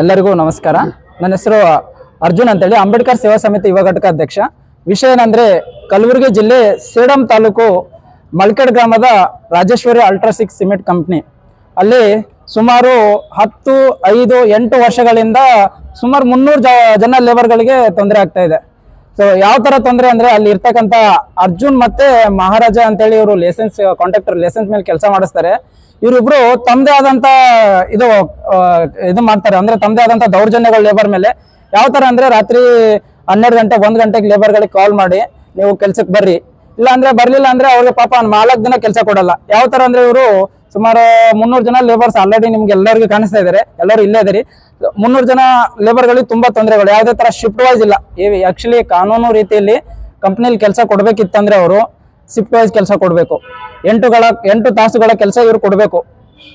ಎಲ್ಲರಿಗೂ ನಮಸ್ಕಾರ. ನನ್ನ ಹೆಸರು ಅರ್ಜುನ್ ಅಂತೇಳಿ. ಅಂಬೇಡ್ಕರ್ ಸೇವಾ ಸಮಿತಿ ಯುವ ಘಟಕ ಅಧ್ಯಕ್ಷ. ವಿಷಯ ಏನಂದ್ರೆ ಕಲಬುರಗಿ ಜಿಲ್ಲೆ ಸೇಡಂ ತಾಲೂಕು ಮಲ್ಕೆಡ್ ಗ್ರಾಮದ ರಾಜೇಶ್ವರಿ ಅಲ್ಟ್ರಾಸಿಕ್ ಸಿಮೆಂಟ್ ಕಂಪ್ನಿ ಅಲ್ಲಿ ಸುಮಾರು ಹತ್ತು, ಐದು, ಎಂಟು ವರ್ಷಗಳಿಂದ ಸುಮಾರು ಮುನ್ನೂರು ಜನ ಲೇಬರ್ಗಳಿಗೆ ತೊಂದರೆ ಆಗ್ತಾ ಇದೆ. ಸೊ ಯಾವ ತರ ತೊಂದರೆ ಅಂದ್ರೆ ಅಲ್ಲಿ ಇರ್ತಕ್ಕಂತ ಅರ್ಜುನ್ ಮತ್ತೆ ಮಹಾರಾಜ ಅಂತೇಳಿ ಇವರು ಲೈಸೆನ್ಸ್ ಕಾಂಟ್ರಾಕ್ಟರ್ ಲೈಸೆನ್ಸ್ ಮೇಲೆ ಕೆಲಸ ಮಾಡಿಸ್ತಾರೆ. ಇವರಿಬ್ರು ತಮ್ಮದೇ ಆದಂತ ಇದು ಇದು ಮಾಡ್ತಾರೆ. ಅಂದ್ರೆ ತಮ್ಮದೇ ಆದಂತ ದೌರ್ಜನ್ಯಗಳು ಲೇಬರ್ ಮೇಲೆ. ಯಾವ ತರ ಅಂದ್ರೆ ರಾತ್ರಿ ಹನ್ನೆರಡು ಗಂಟೆ ಒಂದ್ ಗಂಟೆಗೆ ಲೇಬರ್ಗಳಿಗೆ ಕಾಲ್ ಮಾಡಿ, ನೀವು ಕೆಲ್ಸಕ್ಕೆ ಬರ್ರಿ. ಇಲ್ಲ ಅಂದ್ರೆ ಬರ್ಲಿಲ್ಲ ಅಂದ್ರೆ ಅವ್ರಿಗೆ ಪಾಪ ನಾಲ್ಕು ದಿನ ಕೆಲಸ ಕೊಡಲ್ಲ. ಯಾವ ತರ ಅಂದ್ರೆ ಇವರು ಸುಮಾರು ಮುನ್ನೂರು ಜನ ಲೇಬರ್ಸ್ ಆಲ್ರೆಡಿ ನಿಮ್ಗೆ ಎಲ್ಲರಿಗೂ ಕಾಣಿಸ್ತಾ ಇದಾರೆ. ಎಲ್ಲರೂ ಇಲ್ಲೇ ಇದಾರೆ ಮುನ್ನೂರು ಜನ ಲೇಬರ್ಗಳಿಗೆ ತುಂಬಾ ತೊಂದರೆಗಳು. ಯಾವುದೇ ತರ ಶಿಫ್ಟ್ ವೈಸ್ ಇಲ್ಲ. ಆಕ್ಚುಲಿ ಕಾನೂನು ರೀತಿಯಲ್ಲಿ ಕಂಪ್ನಿಲಿ ಕೆಲಸ ಕೊಡ್ಬೇಕಿತ್ತಂದ್ರೆ ಅವರು ಶಿಫ್ಟ್ ವೈಸ್ ಕೆಲಸ ಕೊಡಬೇಕು. ಎಂಟುಗಳ ಎಂಟು ತಾಸುಗಳ ಕೆಲಸ ಇವ್ರು ಕೊಡಬೇಕು.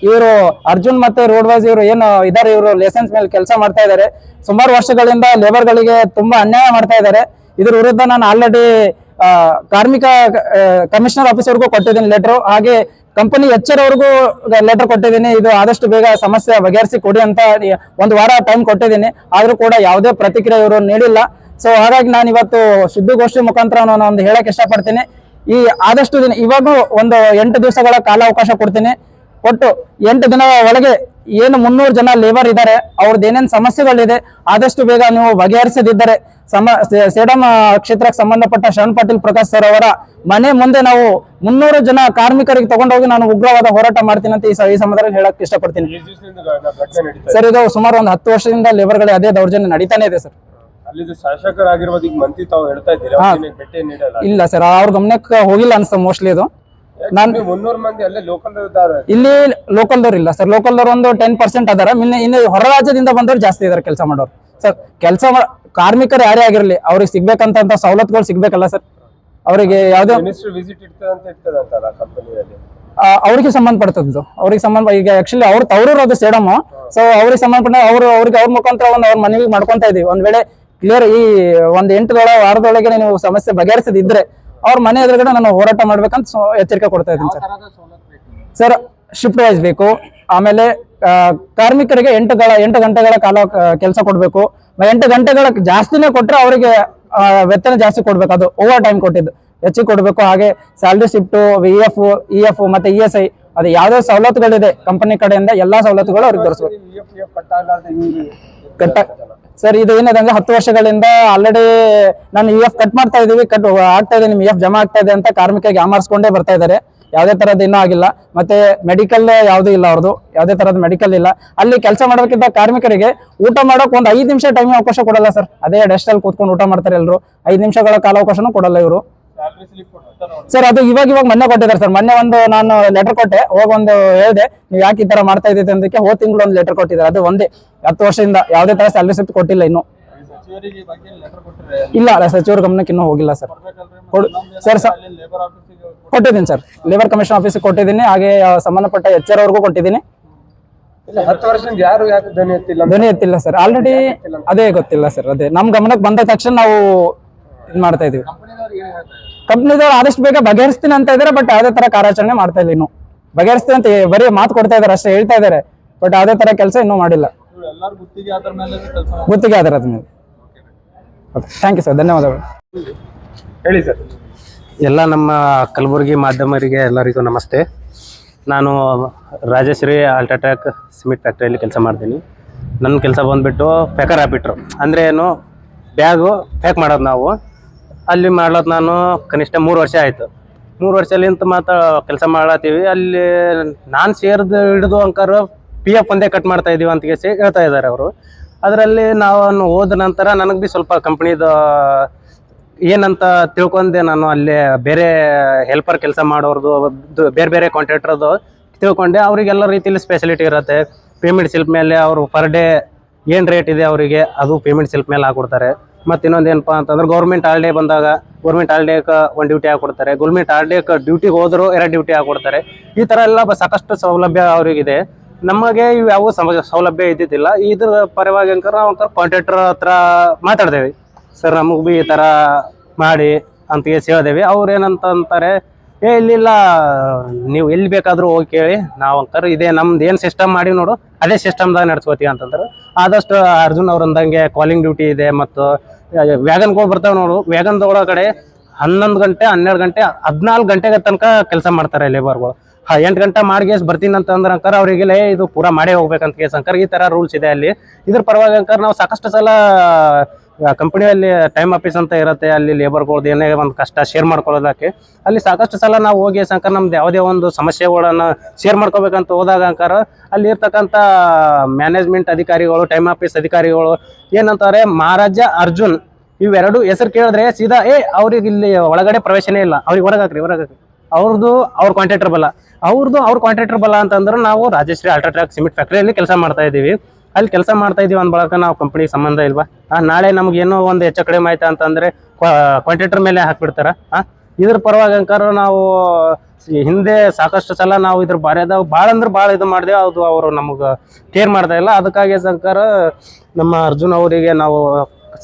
ಇವರು ಅರ್ಜುನ್ ಮತ್ತೆ ರೋಡ್ ವೈಸ್ ಇವರು ಏನು ಇದಾರೆ, ಇವರು ಲೈಸೆನ್ಸ್ ಮೇಲೆ ಕೆಲಸ ಮಾಡ್ತಾ ಇದ್ದಾರೆ ಸುಮಾರು ವರ್ಷಗಳಿಂದ ಲೇಬರ್ಗಳಿಗೆ ತುಂಬಾ ಅನ್ಯಾಯ ಮಾಡ್ತಾ ಇದ್ದಾರೆ ಇದ್ರ ವಿರುದ್ಧ ನಾನು ಆಲ್ರೆಡಿ ಕಾರ್ಮಿಕ ಕಮಿಷನರ್ ಆಫೀಸರ್ಗೂ ಕೊಟ್ಟಿದ್ದೀನಿ ಲೆಟರ್ ಹಾಗೆ ಕಂಪನಿ ಎಚ್ಚರವರೆಗೂ ಲೆಟರ್ ಕೊಟ್ಟಿದ್ದೀನಿ. ಇದು ಆದಷ್ಟು ಬೇಗ ಸಮಸ್ಯೆ ಬಗೆಹರಿಸಿ ಕೊಡಿ ಅಂತ ಒಂದು ವಾರ ಟೈಮ್ ಕೊಟ್ಟಿದ್ದೀನಿ. ಆದರೂ ಕೂಡ ಯಾವುದೇ ಪ್ರತಿಕ್ರಿಯೆ ಇವರು ನೀಡಿಲ್ಲ. ಸೊ ಹಾಗಾಗಿ ನಾನು ಇವತ್ತು ಸುದ್ದಿಗೋಷ್ಠಿ ಮುಖಾಂತರ ನಾನು ಒಂದು ಹೇಳಕ್ ಇಷ್ಟಪಡ್ತೀನಿ. ಈ ಆದಷ್ಟು ದಿನ, ಇವಾಗೂ ಒಂದು ಎಂಟು ದಿವಸಗಳ ಕಾಲಾವಕಾಶ ಕೊಡ್ತೀನಿ. ಒಟ್ಟು ಎಂಟು ದಿನ ಒಳಗೆ ಏನು ಮುನ್ನೂರು ಜನ ಲೇಬರ್ ಇದ್ದಾರೆ ಅವ್ರದ್ದು ಏನೇನು ಸಮಸ್ಯೆಗಳಿದೆ ಆದಷ್ಟು ಬೇಗ ನೀವು ಬಗೆಹರಿಸದಿದ್ದರೆ ಸಮ ಸೇಡಂ ಕ್ಷೇತ್ರಕ್ಕೆ ಸಂಬಂಧಪಟ್ಟ ಶರಣ್ ಪಾಟೀಲ್ ಪ್ರಕಾಶ್ ಸರ್ ಅವರ ಮನೆ ಮುಂದೆ ನಾವು ಮುನ್ನೂರು ಜನ ಕಾರ್ಮಿಕರಿಗೆ ತಗೊಂಡೋಗಿ ನಾನು ಉಗ್ರವಾದ ಹೋರಾಟ ಮಾಡ್ತೀನಿ ಅಂತ ಈ ಸಂದರ್ಭದಲ್ಲಿ ಹೇಳಕ್ ಇಷ್ಟಪಡ್ತೀನಿ. ಸರ್ ಇದು ಸುಮಾರು ಒಂದು ಹತ್ತು ವರ್ಷದಿಂದ ಲೇಬರ್ಗಳೇ ಅದೇ ದೌರ್ಜನ್ಯ ನಡೀತಾನೆ ಇದೆ ಸರ್. ಈಗ ಮಂತ್ರಿ ತಾವು ಹೇಳ್ತಾ ಇದ್ದೀರಿ? ಇಲ್ಲ ಸರ್ ಅವ್ರ ಗಮನಕ್ಕೆ ಹೋಗಿಲ್ಲ ಅನ್ಸ್ತ ಮೋಸ್ಟ್ಲಿ ಇದು. ನಾನು ನೀವು ಮುನ್ನೂರು ಮಂದಿ ಅಲ್ಲೇ ಲೋಕಲ್ ಇದ್ದಾರೆ? ಇಲ್ಲಿ ಲೋಕಲ್ದವ್ರು ಇಲ್ಲ ಸರ್. ಲೋಕಲ್ದವ್ರು ಒಂದು ಟೆನ್ ಪರ್ಸೆಂಟ್ ಅದಾರ. ಇನ್ನು ಇನ್ನು ಹೊರ ರಾಜ್ಯದಿಂದ ಬಂದವ್ರು ಜಾಸ್ತಿ ಇದಾರೆ ಕೆಲಸ ಮಾಡೋರು. ಸರ್ ಕೆಲಸ ಕಾರ್ಮಿಕರು ಯಾರೇ ಆಗಿರಲಿ ಅವ್ರಿಗೆ ಸಿಗ್ಬೇಕಂತ ಸವಲತ್ತುಗಳು ಸಿಗ್ಬೇಕಲ್ಲ ಸರ್? ಅವರಿಗೆ ಯಾವುದೇ ವಿಸಿಟ್ ಇರ್ತದೆ ಅಂತ ಕಂಪನಿಯಲ್ಲಿ ಅವ್ರಿಗೆ ಸಂಬಂಧಪಡ್ತದ್ದು ಅವ್ರಿಗೆ ಸಂಬಂಧ ಈಗ ಆಕ್ಚುಲಿ ಅವ್ರ ತವರೂರು ಅದು ಸೇಡಮ್ ಸೊ ಅವ್ರಿಗೆ ಸಂಬಂಧಪಟ್ಟ ಅವ್ರು ಅವ್ರಿಗೆ ಅವ್ರ ಮುಖಾಂತರ ಒಂದು ಅವ್ರ ಮನವಿ ಮಾಡ್ಕೊಂತ ಇದೀವಿ. ಒಂದ್ ವೇಳೆ ಕ್ಲಿಯರ್ ಈ ಒಂದ್ ಎಂಟು ವಾರದೊಳಗೆ ನೀವು ಸಮಸ್ಯೆ ಬಗೆಹರಿಸದಿದ್ರೆ ಅವ್ರ ಮನೆ ಎದುರುಗಡೆ ನಾನು ಹೋರಾಟ ಮಾಡ್ಬೇಕಂತ ಸೊ- ಎಚ್ಚರಿಕೆ ಕೊಡ್ತಾ ಇದ್ದೀನಿ ಸರ್. ಸರ್ ಶಿಫ್ಟ್ ವೈಸ್ ಬೇಕು. ಆಮೇಲೆ ಕಾರ್ಮಿಕರಿಗೆ ಎಂಟು ಎಂಟು ಗಂಟೆಗಳ ಕಾಲ ಕೆಲಸ ಕೊಡಬೇಕು. ಎಂಟು ಗಂಟೆಗಳ ಜಾಸ್ತಿನೇ ಕೊಟ್ಟರೆ ಅವರಿಗೆ ವೇತನ ಜಾಸ್ತಿ ಕೊಡ್ಬೇಕು. ಅದು ಓವರ್ ಟೈಮ್ ಕೊಟ್ಟಿದ್ದು. ಹೆಚ್ಚಿಗೆ ಕೊಡಬೇಕು. ಹಾಗೆ salary shift V F E F ಮತ್ತೆ ಇ ಎಸ್ ಐ ಅದು ಯಾವುದೇ ಸವಲತ್ತುಗಳಿದೆ. ಕಂಪನಿ ಕಡೆಯಿಂದ ಎಲ್ಲಾ ಸವಲತ್ತುಗಳು ಅವ್ರಿಗೆ ತೋರಿಸ್ಬೇಕು ಸರ್, ಇದು ಏನದಂದ್ರೆ ಹತ್ತು ವರ್ಷಗಳಿಂದ ಆಲ್ರೆಡಿ ನಾನು ಇ ಎಫ್ ಕಟ್ ಮಾಡ್ತಾ ಇದೀವಿ ಕಟ್ ಆಗ್ತಾ ಇದೆ ನಿಮ್ ಇ ಎಫ್ ಜಮಾ ಆಗ್ತಾ ಇದೆ ಅಂತ ಕಾರ್ಮಿಕರಿಗೆ ಅಮಾರಿಸ್ಕೊಂಡೇ ಬರ್ತಾ ಇದ್ದಾರೆ ಯಾವುದೇ ತರದ್ದು ಇನ್ನೂ ಆಗಿಲ್ಲ. ಮತ್ತೆ ಮೆಡಿಕಲ್ ಯಾವುದೂ ಇಲ್ಲ ಅವ್ರದ್ದು ಯಾವುದೇ ತರದ್ ಮೆಡಿಕಲ್ ಇಲ್ಲ. ಅಲ್ಲಿ ಕೆಲಸ ಮಾಡೋಕ್ಕಿಂತ ಕಾರ್ಮಿಕರಿಗೆ ಊಟ ಮಾಡೋಕೆ ಒಂದು ಐದು ನಿಮಿಷ ಟೈಮ್ ಅವಕಾಶ ಕೊಡಲ್ಲ ಸರ್. ಅದೇ ಡೆಸ್ಟ್ ಅಲ್ಲಿ ಕೂತ್ಕೊಂಡು ಊಟ ಮಾಡ್ತಾರೆ ಎಲ್ಲರೂ ಐದು ನಿಮಿಷಗಳ ಕಾಲಾವಕಾಶನೂ ಕೊಡಲ್ಲ ಇವರು. ಸರ್ ಅದು ಇವಾಗ ಇವಾಗ ಮೊನ್ನೆ ಕೊಟ್ಟಿದ್ದಾರೆ ಸರ್ ಮೊನ್ನೆ ಒಂದು ನಾನು ಲೆಟರ್ ಕೊಟ್ಟೆ ಹೋಗೊಂದು ಒಂದು ಹೇಳಿದೆ ನೀವು ಯಾಕೆ ಈ ತರ ಮಾಡ್ತಾ ಇದ್ದೀವಿ ಅದಕ್ಕೆ ಹೋದ ತಿಂಗಳು ಒಂದು ಲೆಟರ್ ಕೊಟ್ಟಿದ್ದಾರೆ. ಅದು ಒಂದೇ. ಹತ್ತು ವರ್ಷದಿಂದ ಯಾವುದೇ ತರ ಸ್ಯಾಲರಿ ಸ್ಲಿಪ್ ಕೊಟ್ಟಿಲ್ಲ ಇನ್ನು. ಇಲ್ಲ ಅಲ್ಲ ಸಚಿವರ ಗಮನಕ್ಕೆ ಇನ್ನೂ ಹೋಗಿಲ್ಲ ಸರ್ ಸರ್ ಕೊಟ್ಟಿದ್ದೀನಿ ಸರ್ ಲೇಬರ್ ಕಮಿಷನ್ ಆಫೀಸಿಗೆ ಕೊಟ್ಟಿದ್ದೀನಿ. ಹಾಗೆ ಸಂಬಂಧಪಟ್ಟ ಎಚ್ ಆರ್ ಅವ್ರಿಗೂ ಕೊಟ್ಟಿದ್ದೀನಿ. ಧ್ವನಿ ಎತ್ತಿಲ್ಲ ಸರ್ ಆಲ್ರೆಡಿ ಅದೇ ಗೊತ್ತಿಲ್ಲ ಸರ್ ಅದೇ. ನಮ್ ಗಮನಕ್ಕೆ ಬಂದ ತಕ್ಷಣ ನಾವು ಇದು ಮಾಡ್ತಾ ಇದೀವಿ. ಕಂಪ್ನಿದವ್ರು ಆದಷ್ಟು ಬೇಗ ಬಗೆಹರಿಸ್ತೀನಿ ಅಂತ ಇದಾರೆ ಬಟ್ ಯಾವುದೇ ತರ ಕಾರ್ಯಾಚರಣೆ ಮಾಡ್ತಾ ಇಲ್ಲ ಇನ್ನು. ಬಗೆಹರಿಸ್ತೀನಿ ಅಂತ ಬರೀ ಮಾತು ಕೊಡ್ತಾ ಇದಾರೆ ಅಷ್ಟೇ ಹೇಳ್ತಾ ಇದಾರೆ ಬಟ್ ಯಾವುದೇ ತರ ಕೆಲಸ ಇನ್ನೂ ಮಾಡಿಲ್ಲ. ಎಲ್ಲಾರು ಗುತ್ತಿಗೆ ಆದರೆ ಮೇಲೆ ಓಕೆ ಥ್ಯಾಂಕ್ ಯು ಸರ್ ಧನ್ಯವಾದಗಳು. ಹೇಳಿ ಸರ್ ಎಲ್ಲ ನಮ್ಮ ಕಲಬುರಗಿ ಮಾಧ್ಯಮರಿಗೆ ಎಲ್ಲರಿಗೂ ನಮಸ್ತೆ. ನಾನು ರಾಜಶ್ರೀ ಅಲ್ಟ್ರಾಟ್ಯಾಕ್ ಸಿಮೆಂಟ್ ಫ್ಯಾಕ್ಟ್ರಿಯಲ್ಲಿ ಕೆಲಸ ಮಾಡ್ತೀನಿ. ನನ್ನ ಕೆಲಸ ಬಂದುಬಿಟ್ಟು ಪ್ಯಾಕರ್ ಹಾಕ್ಬಿಟ್ರು ಅಂದರೆ ಏನು ಬ್ಯಾಗು ಪ್ಯಾಕ್ ಮಾಡೋದು ನಾವು. ಅಲ್ಲಿ ಮಾಡ್ಲತ್ತು ನಾನು ಕನಿಷ್ಠ ಮೂರು ವರ್ಷ ಆಯಿತು. ಮೂರು ವರ್ಷಲಿಂತ ಮಾತ್ರ ಕೆಲಸ ಮಾಡ್ಲತ್ತೀವಿ. ಅಲ್ಲಿ ನಾನು ಸೇರ್ದು ಹಿಡಿದು ಅಂಕರು ಪಿ ಎಫ್ ಒಂದೇ ಕಟ್ ಮಾಡ್ತಾ ಇದೀವಿ ಅಂತ ಕೇಸಿ ಹೇಳ್ತಾ ಇದ್ದಾರೆ ಅವರು. ಅದರಲ್ಲಿ ನಾವು ಹೋದ ನಂತರ ನನಗೆ ಭೀ ಸ್ವಲ್ಪ ಕಂಪ್ನಿದು ಏನಂತ ತಿಳ್ಕೊಂಡೆ ನಾನು ಅಲ್ಲಿ ಬೇರೆ ಹೆಲ್ಪರ್ ಕೆಲಸ ಮಾಡೋರ್ದು ಬೇರೆ ಬೇರೆ ಕಾಂಟ್ರಾಕ್ಟರ್ದು ತಿಳ್ಕೊಂಡೆ. ಅವರಿಗೆಲ್ಲ ರೀತಿಯಲ್ಲಿ ಸ್ಪೆಷಲಿಟಿ ಇರುತ್ತೆ. ಪೇಮೆಂಟ್ ಸಿಲ್ಪ್ ಮೇಲೆ ಅವರು ಪರ್ ಡೇ ಏನು ರೇಟ್ ಇದೆ ಅವರಿಗೆ, ಅದು ಪೇಮೆಂಟ್ ಸಿಲ್ಪ್ ಮೇಲೆ ಹಾಕೊಡ್ತಾರೆ. ಮತ್ತು ಇನ್ನೊಂದು ಏನಪ್ಪ ಅಂತಂದ್ರೆ ಗೌರ್ಮೆಂಟ್ ಹಾಲಿಡೇ ಬಂದಾಗ ಗೌರ್ಮೆಂಟ್ ಹಾಲಿಡೇಗೆ ಒಂದು ಡ್ಯೂಟಿ ಹಾಕೊಡ್ತಾರೆ. ಗೌರ್ಮೆಂಟ್ ಕ ಡ್ಯೂಟಿಗೆ ಹೋದ್ರು ಎರಡು ಡ್ಯೂಟಿ ಹಾಕೊಡ್ತಾರೆ. ಈ ಥರ ಎಲ್ಲ ಸಾಕಷ್ಟು ಸೌಲಭ್ಯ ಅವರಿಗಿದೆ. ನಮಗೆ ಇವು ಯಾವ ಸಮ ಸೌಲಭ್ಯ ಇದ್ದಿದ್ದಿಲ್ಲ. ಇದ್ರ ಪರವಾಗಿ ಅಂಕರ್ ನಾವು ಒಂಥರ ಕಾಂಟ್ರಾಕ್ಟರ್ ಹತ್ರ ಮಾತಾಡ್ದೇವಿ. ಸರ್, ನಮಗೆ ಭೀ ಈ ಥರ ಮಾಡಿ ಅಂತ ಹೇಳಿದೇವಿ ಅವ್ರು ಏನಂತ ಅಂತಾರೆ, ಏ, ಇಲ್ಲಿಲ್ಲ, ನೀವು ಎಲ್ಲಿ ಬೇಕಾದರೂ ಹೋಗಿ ಕೇಳಿ. ನಾವು ಅಂತಾರೆ ಇದೇ ನಮ್ದು ಏನು ಸಿಸ್ಟಮ್ ಮಾಡಿ ನೋಡು. ಅದೇ ಸಿಸ್ಟಮ್ದಾಗ ನಡೆಸ್ಕೋತೀವಿ ಅಂತಂದ್ರೆ. ಆದಷ್ಟು ಅರ್ಜುನ್ ಅವ್ರಂದಂಗೆ ಕಾಲಿಂಗ್ ಡ್ಯೂಟಿ ಇದೆ ಮತ್ತು ವ್ಯಾಗನ್ಗಳು ಬರ್ತಾವೆ ನೋಡು. ವ್ಯಾಗನ್ದ ಕಡೆ ಹನ್ನೊಂದು ಗಂಟೆ, ಹನ್ನೆರಡು ಗಂಟೆ, ಹದಿನಾಲ್ಕು ಗಂಟೆಗೆ ತನಕ ಕೆಲಸ ಮಾಡ್ತಾರೆ ಲೇಬರ್ಗಳು ಹಾ, ಎಂಟು ಗಂಟೆ ಮಾಡಿ ಕೇಸ್ ಬರ್ತೀನಿ ಅಂತಂದ್ರೆ ಅಂಕರ್ ಅವರಿಗೆಲ್ಲ ಇದು ಪೂರಾ ಮಾಡೇ ಹೋಗ್ಬೇಕಂತ ಕೇಸ್ ಅಂಕರ್ ಈ ಥರ ರೂಲ್ಸ್ ಇದೆ ಅಲ್ಲಿ. ಇದ್ರ ಪರವಾಗಿ ಅಂಕರ್ ನಾವು ಸಾಕಷ್ಟು ಸಲ ಕಂಪನಿಯಲ್ಲಿ ಟೈಮ್ ಆಫೀಸ್ ಅಂತ ಇರುತ್ತೆ, ಅಲ್ಲಿ ಲೇಬರ್ಗಳ್ದು ಏನೇ ಒಂದು ಕಷ್ಟ ಶೇರ್ ಮಾಡ್ಕೊಳ್ಳೋದಕ್ಕೆ, ಅಲ್ಲಿ ಸಾಕಷ್ಟು ಸಲ ನಾವು ಹೋಗಿ ಸಂಕ ನಮ್ದು ಯಾವುದೇ ಒಂದು ಸಮಸ್ಯೆಗಳನ್ನ ಶೇರ್ ಮಾಡ್ಕೋಬೇಕಂತ ಹೋದಾಗ ಅಂಕಾರ ಅಲ್ಲಿ ಇರ್ತಕ್ಕಂಥ ಮ್ಯಾನೇಜ್ಮೆಂಟ್ ಅಧಿಕಾರಿಗಳು ಟೈಮ್ ಆಫೀಸ್ ಅಧಿಕಾರಿಗಳು ಏನಂತಾರೆ, ಮಹಾರಾಜ, ಅರ್ಜುನ್, ಇವೆರಡು ಹೆಸರು ಕೇಳಿದ್ರೆ ಸೀದಾ, ಏ, ಅವ್ರಿಗೆ ಇಲ್ಲಿ ಒಳಗಡೆ ಪ್ರವೇಶನೇ ಇಲ್ಲ, ಅವ್ರಿಗೆ ಹೊರಗಾಕ್ರಿ ಹೊರಗಾಕ್ರಿ ಅವ್ರದ್ದು ಅವ್ರ ಕಾಂಟ್ರಾಕ್ಟರ್ ಬಲ್ಲ ಅವ್ರದ್ದು ಅವ್ರ ಕಾಂಟ್ರಾಕ್ಟರ್ ಬಲ್ಲ ಅಂತಂದ್ರೆ ನಾವು ರಾಜಶ್ರೀ ಅಲ್ಟ್ರಾಟ್ರಾಕ್ ಸಿಮೆಂಟ್ ಫ್ಯಾಕ್ಟ್ರಿಯಲ್ಲಿ ಕೆಲಸ ಮಾಡ್ತಾ ಇದ್ದೀವಿ. ಅಲ್ಲಿ ಕೆಲಸ ಮಾಡ್ತಾ ಇದೀವಿ ಅಂದ್ಬಳಕ ನಾವು ಕಂಪ್ನಿಗೆ ಸಂಬಂಧ ಇಲ್ವಾ? ನಾಳೆ ನಮ್ಗೆ ಏನೋ ಒಂದು ಹೆಚ್ಚು ಕಡಿಮೆ ಆಯ್ತಾ ಅಂತಂದ್ರೆ ಕ್ವಾಂಟಿಟರ್ ಮೇಲೆ ಹಾಕ್ಬಿಡ್ತಾರ. ಇದ್ರ ಪರವಾಗಿ ಅಂಕಾರ ನಾವು ಹಿಂದೆ ಸಾಕಷ್ಟು ಸಲ ನಾವು ಇದ್ರ ಬಾರ್ಯದ ಭಾಳ ಅಂದ್ರೆ ಭಾಳ ಇದು ಮಾಡಿದೆ ಅದು ಅವರು ನಮಗೆ ಕೇರ್ ಮಾಡ್ತಾ ಇಲ್ಲ. ಅದಕ್ಕಾಗಿ ಸಂಕಾರ ನಮ್ಮ ಅರ್ಜುನ್ ಅವರಿಗೆ ನಾವು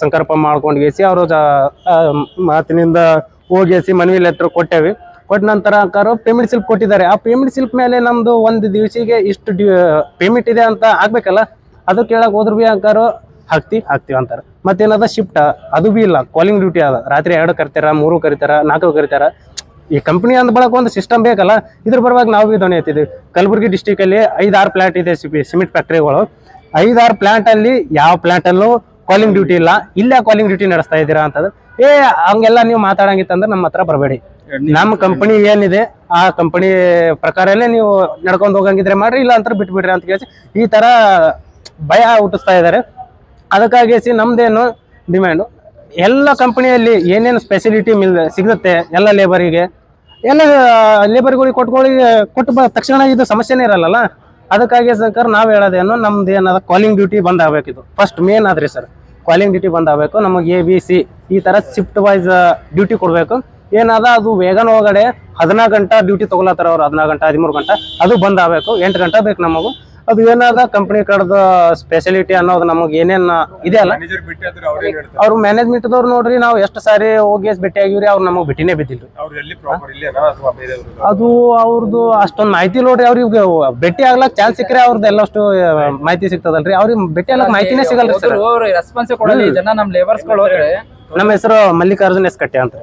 ಸಂಕಲ್ಪ ಮಾಡ್ಕೊಂಡು ಗೇಸಿ ಅವರು ಮಾತಿನಿಂದ ಹೋಗಿಸಿ ಮನವಿ ಲೆಟ್ರ್ ಕೊಟ್ಟೇವಿ. ಕೊಟ್ಟ ನಂತರ ಅಂಕಾರ ಪೇಮೆಂಟ್ ಸಿಲ್ಪ್ ಕೊಟ್ಟಿದ್ದಾರೆ. ಆ ಪೇಮೆಂಟ್ ಸಿಲ್ಪ್ ಮೇಲೆ ನಮ್ದು ಒಂದು ದಿವಸಿಗೆ ಇಷ್ಟು ಪೇಮೆಂಟ್ ಇದೆ ಅಂತ ಆಗ್ಬೇಕಲ್ಲ? ಅದು ಕೇಳಕ್ಕೆ ಹೋದ್ರು ಭೀ ಅಂಕಾರ ಹಾಕ್ತಿ, ಹಾಕ್ತಿವಿ ಅಂತಾರೆ. ಮತ್ತೇನದ ಶಿಫ್ಟ್ ಅದು ಬಿ ಇಲ್ಲ. ಕಾಲಿಂಗ್ ಡ್ಯೂಟಿ ಅದ. ರಾತ್ರಿ ಎರಡು ಕರಿತಾರ, ಮೂರು ಕರಿತಾರ, ನಾಲ್ಕು ಕರಿತಾರ. ಈ ಕಂಪ್ನಿ ಅಂದ ಬಳಕ ಒಂದು ಸಿಸ್ಟಮ್ ಬೇಕಲ್ಲ, ಇದ್ರ ಪರವಾಗಿ ನಾವು ಬಿ ಧ್ವನಿ ಎತ್ತಿದ್ವಿ. ಕಲಬುರಗಿ ಡಿಸ್ಟಿಕ್ ಅಲ್ಲಿ ಐದಾರು ಪ್ಲಾಂಟ್ ಇದೆ ಸಿಮೆಂಟ್ ಫ್ಯಾಕ್ಟ್ರಿಗಳು ಐದಾರು ಪ್ಲಾಂಟ್ ಅಲ್ಲಿ ಯಾವ ಪ್ಲಾಂಟ್ ಅಲ್ಲೂ ಕಾಲಿಂಗ್ ಡ್ಯೂಟಿ ಇಲ್ಲ. ಇಲ್ಲೇ ಕಾಲಿಂಗ್ ಡ್ಯೂಟಿ ನಡೆಸ್ತಾ ಇದ್ದೀರಾ ಅಂತಂದ್ರೆ, ಏ, ಹಂಗೆಲ್ಲ ನೀವು ಮಾತಾಡಂಗಿತ್ತಂದ್ರೆ ನಮ್ಮ ಹತ್ರ ಬರಬೇಡಿ. ನಮ್ಮ ಕಂಪನಿ ಏನಿದೆ, ಆ ಕಂಪನಿ ಪ್ರಕಾರಲ್ಲೇ ನೀವು ನಡ್ಕೊಂಡು ಹೋಗಂಗಿದ್ರೆ ಮಾಡ್ರಿ, ಇಲ್ಲ ಅಂತ ಬಿಟ್ಬಿಡ್ರಿ ಅಂತ ಕೇಳಿ ಈ ತರ ಭಯ ಹುಟ್ಟಿಸ್ತಾ ಇದ್ದಾರೆ ಅದಕ್ಕಾಗಿ ಸಿ ನಮ್ದೇನು ಡಿಮ್ಯಾಂಡು. ಎಲ್ಲ ಕಂಪನಿಯಲ್ಲಿ ಏನೇನು ಸ್ಪೆಸಿಲಿಟಿ ಮಿಲ್ ಸಿಗುತ್ತೆ ಎಲ್ಲ ಲೇಬರಿಗೆ, ಎಲ್ಲ ಲೇಬರ್ಗಳಿಗೆ ಕೊಟ್ಕೊಳ್ಳಿ, ಕೊಟ್ಟು ಬ, ತಕ್ಷಣ ಇದು ಸಮಸ್ಯೆನೇ ಇರಲ್ಲಲ್ಲ? ಅದಕ್ಕಾಗಿ ಸರ್ಕಾರ ನಾವು ಹೇಳೋದೇನು, ನಮ್ದು ಏನಾದ್ರು ಕಾಲಿಂಗ್ ಡ್ಯೂಟಿ ಬಂದ್ ಫಸ್ಟ್ ಮೇನ್ ಆದ್ರಿ ಸರ್ ಕಾಲಿಂಗ್ ಡ್ಯೂಟಿ ಬಂದ್ ಆಗ್ಬೇಕು ನಮಗೆ ಎ ಬಿ ಸಿ ಈ ಥರ ಶಿಫ್ಟ್ ವೈಸ್ ಡ್ಯೂಟಿ ಕೊಡಬೇಕು. ಏನಾದ ಅದು ವೇಗನ ಒಳಗಡೆ ಹದಿನಾಲ್ಕು ಗಂಟೆ ಡ್ಯೂಟಿ ತಗೊಳತ್ತಾರ ಅವ್ರು ಹದಿನಾಲ್ಕು ಗಂಟೆ, ಹದಿಮೂರು ಗಂಟೆ, ಅದು ಬಂದ್ ಆಗಬೇಕು ಎಂಟು ಗಂಟೆ ಬೇಕು ನಮಗೂ. ಅದು ಏನಾದ ಕಂಪನಿ ಕಡ್ದ ಸ್ಪೆಷಾಲಿಟಿ ಅನ್ನೋದು ನಮಗೆ ಏನೇನು ಇದೆ ಅಲ್ಲ. ಮ್ಯಾನೇಜ್ಮೆಂಟ್ ಅವ್ರು ಅವ್ರು ಮ್ಯಾನೇಜ್ಮೆಂಟ್ದವ್ರು ನೋಡ್ರಿ ನಾವು ಎಷ್ಟು ಸಾರಿ ಹೋಗಿ ಭೇಟಿ ಆಗಿವ್ರಿ ಅವ್ರು ನಮಗೆ ಭೇಟಿನೇ ಬಿದ್ದಿಲ್ರಿ. ಅವ್ರು ಎಲ್ಲಿ ಪ್ರಾಪರ್ ಇಲ್ಲೇನಾ ಅಥವಾ ಬೇರೆ ಅದು ಅವ್ರದ್ದು ಅಷ್ಟೊಂದು ಮಾಹಿತಿ ನೋಡ್ರಿ ಅವ್ರಿಗೆ ಭೇಟಿ ಆಗ್ಲಕ್ ಚಾನ್ಸ್ ಸಿಕ್ಕರೆ ಅವ್ರದ್ದು ಎಲ್ಲಷ್ಟು ಮಾಹಿತಿ ಸಿಗ್ತದಲ್ರಿ. ಅವ್ರಿಗೆ ಭೇಟಿ ಆಗ್ಲಕ್ ಮಾಹಿತಿನೇ ಸಿಗಲ್ರಿ ಸರ್. ನಮ್ಮ ಹೆಸರು ಮಲ್ಲಿಕಾರ್ಜುನ್ ಎಸ್ ಕಟ್ಟೆ ಅಂತ.